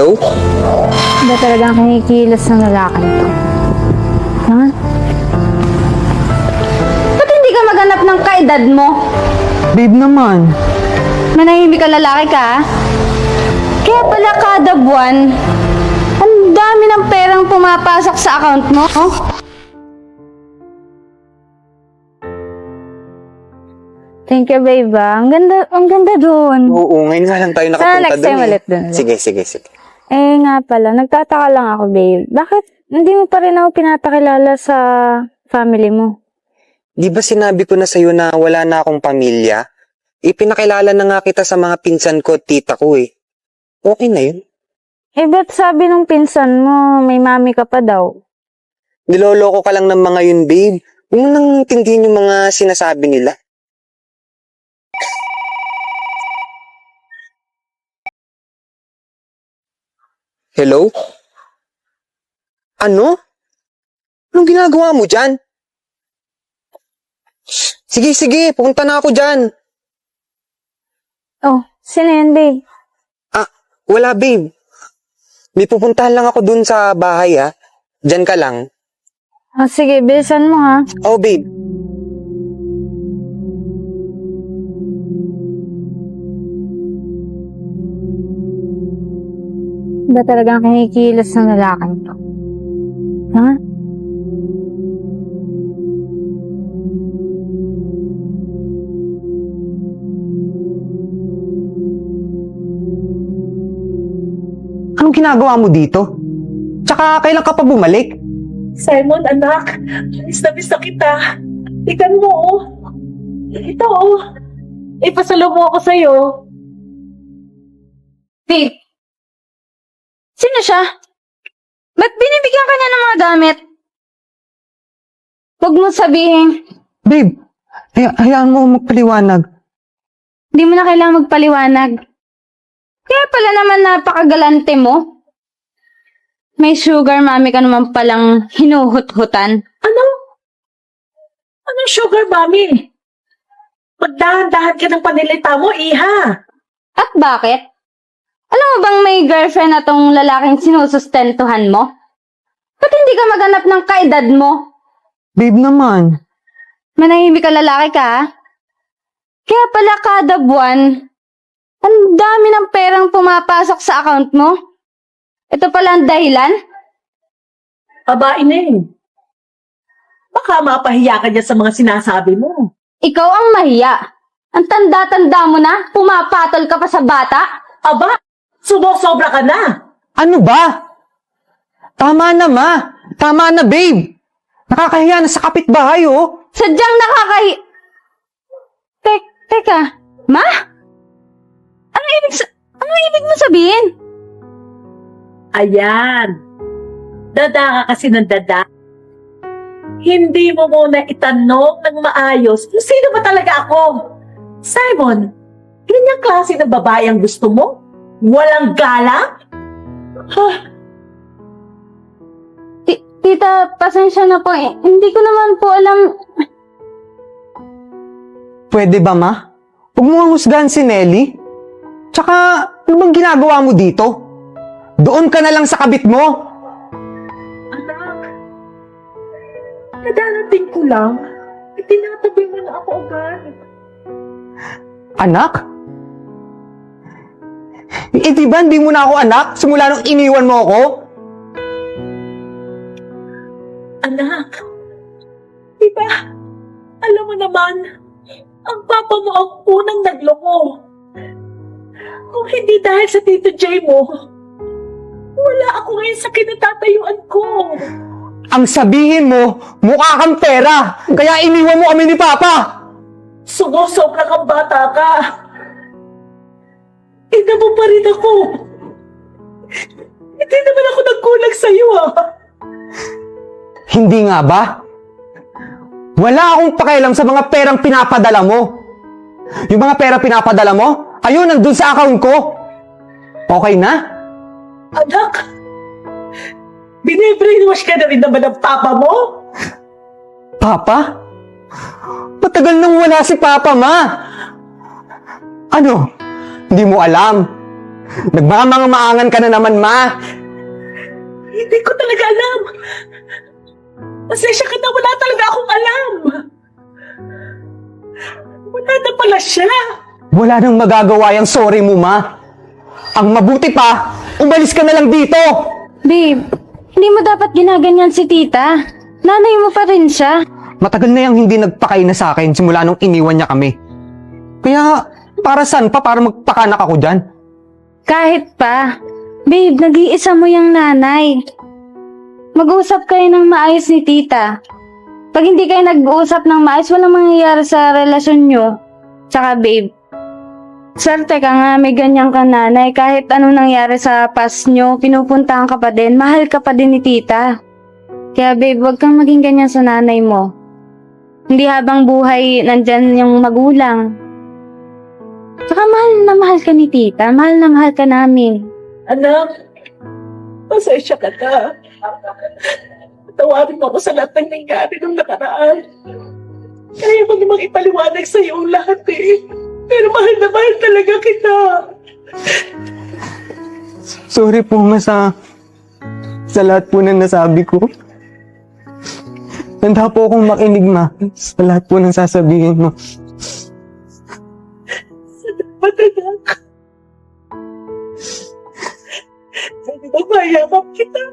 Hello? Ba talagang kinikilos ng lalaki to? Ha? Ba't hindi ka maghanap ng kaedad mo? Babe naman. Manahimik ka lalaki ka, ha? Kaya pala kada buwan, ang dami ng perang pumapasok sa account mo. Oh? Thank you, babe. ah. Ang ganda, ang ganda doon. Oo, ngayon nga lang tayo nakapunta next time eh. ulit dun. Sige, sige, sige. Eh nga pala, nagtataka lang ako, babe. Bakit hindi mo pa rin ako pinatakilala sa family mo? Di ba sinabi ko na sa'yo na wala na akong pamilya? Ipinakilala na nga kita sa mga pinsan ko at tita ko eh. Okay na yun. Eh, ba't sabi nung pinsan mo, may mami ka pa daw? Niloloko ka lang ng mga yun, babe. Huwag mo nang intindihin yung mga sinasabi nila. Hello? Ano? Anong ginagawa mo dyan? Sige, sige, pupunta na ako dyan. Oh, sino yan, babe? Ah, wala babe. May pupuntahan lang ako dun sa bahay ha. Diyan ka lang. Oh, sige, bilisan mo ha. Oh babe, Ba talagang kinikilos ng lalaki to? Ha? anong ginagawa mo dito? Tsaka kailan ka pa bumalik? Simon, anak, miss na miss na kita. Tingnan mo, oh. Ito, oh. Ipasalo mo ako sa'yo. Babe! Sino siya? Ba't binibigyan ka niya ng mga gamit? Huwag mo sabihin, Babe, hay- hayaan mo magpaliwanag. Hindi mo na kailangan magpaliwanag. Kaya pala naman napakagalante mo. May sugar mommy ka naman palang hinuhut-hutan. Ano? Anong sugar, mami? Magdahan-dahan ka ng panilita mo, iha. At bakit? Alam mo bang may girlfriend na tong lalaking sinusustentuhan mo? Ba't hindi ka maghanap ng kaedad mo? Babe naman. Manahimik ka lalaki ka, ha? Kaya pala kada buwan, ang dami ng perang pumapasok sa account mo. Ito pala ang dahilan? Babae na eh. Baka mapahiya ka dyan sa mga sinasabi mo. Ikaw ang mahiya. Ang tanda-tanda mo na, pumapatol ka pa sa bata. Aba, sumusobra ka na. Ano ba? Tama na ma. Tama na babe. Nakakahiya na sa kapitbahay oh. Sadyang nakakahi... Tek, teka, ma? Ano ibig sa... Ano ibig mo sabihin? Ayan. Dada ka kasi ng dada. Hindi mo muna itanong ng maayos kung sino ba talaga ako. Simon, ganyang klase ng babae ang gusto mo? Walang galang? Ti- tita, pasensya na po. eh. Hindi ko naman po alam... Pwede ba ma? Huwag mo husgahan si Nelly. Tsaka, ano bang ginagawa mo dito? Doon ka na lang sa kabit mo. Anak, kadarating ko lang. Itinatabi mo na ako agad. Anak? Eh, di ba hindi mo na ako anak? Simula nung iniwan mo ako? Anak, di ba? Alam mo naman, ang papa mo ang unang nagloko. Kung hindi dahil sa Tito J mo, wala ako ngayon sa kinatatayuan ko. Ang sabihin mo, mukha kang pera. Kaya iniwan mo kami ni Papa. Sumusobra kang bata ka. Ina mo pa rin ako. Hindi naman ako nagkulang sa'yo ah. Hindi nga ba? Wala akong pakialam sa mga perang pinapadala mo. Yung mga pera pinapadala mo, ayun, nandun sa account ko. Okay na? Anak, binibrainwash ka na rin naman ng papa mo? Papa? Matagal nang wala si Papa, ma. Ano? Hindi mo alam. Nagmamangan ka na naman, ma. Hindi ko talaga alam. Pasensya ka na, wala talaga akong alam. Wala na pala siya. Wala nang magagawa yung sorry mo, ma. Ang mabuti pa, umalis ka na lang dito. Babe, hindi mo dapat ginaganyan si tita. Nanay mo pa rin siya. Matagal na yung hindi nagpakain na sa akin simula nung iniwan niya kami. Kaya, para saan pa? Para magpakanak ako dyan? Kahit pa. Babe, nag-iisa mo yung nanay. Mag-usap kayo ng maayos ni tita. Pag hindi kayo nag-uusap ng maayos, walang mangyayari sa relasyon nyo. Tsaka babe, swerte ka nga may ganyan ka nanay. Kahit anong nangyari sa past nyo, pinupuntahan ka pa din, mahal ka pa din ni tita. Kaya babe, wag kang maging ganyan sa nanay mo. Hindi habang buhay nandyan yung magulang. Tsaka mahal na mahal ka ni tita, mahal na mahal ka namin. Anak, pasensya ka na. Tawarin mo ako sa lahat ng nangyari nung nakaraan. Kaya mo namang ipaliwanag sa iyo ang lahat eh. Pero mahal na mahal talaga kita. Sorry po, ma, sa, sa lahat po na nasabi ko. Tanda po akong makinig, ma, sa lahat po ng sasabihin mo. Matanak. Sabi ba mayabang kita?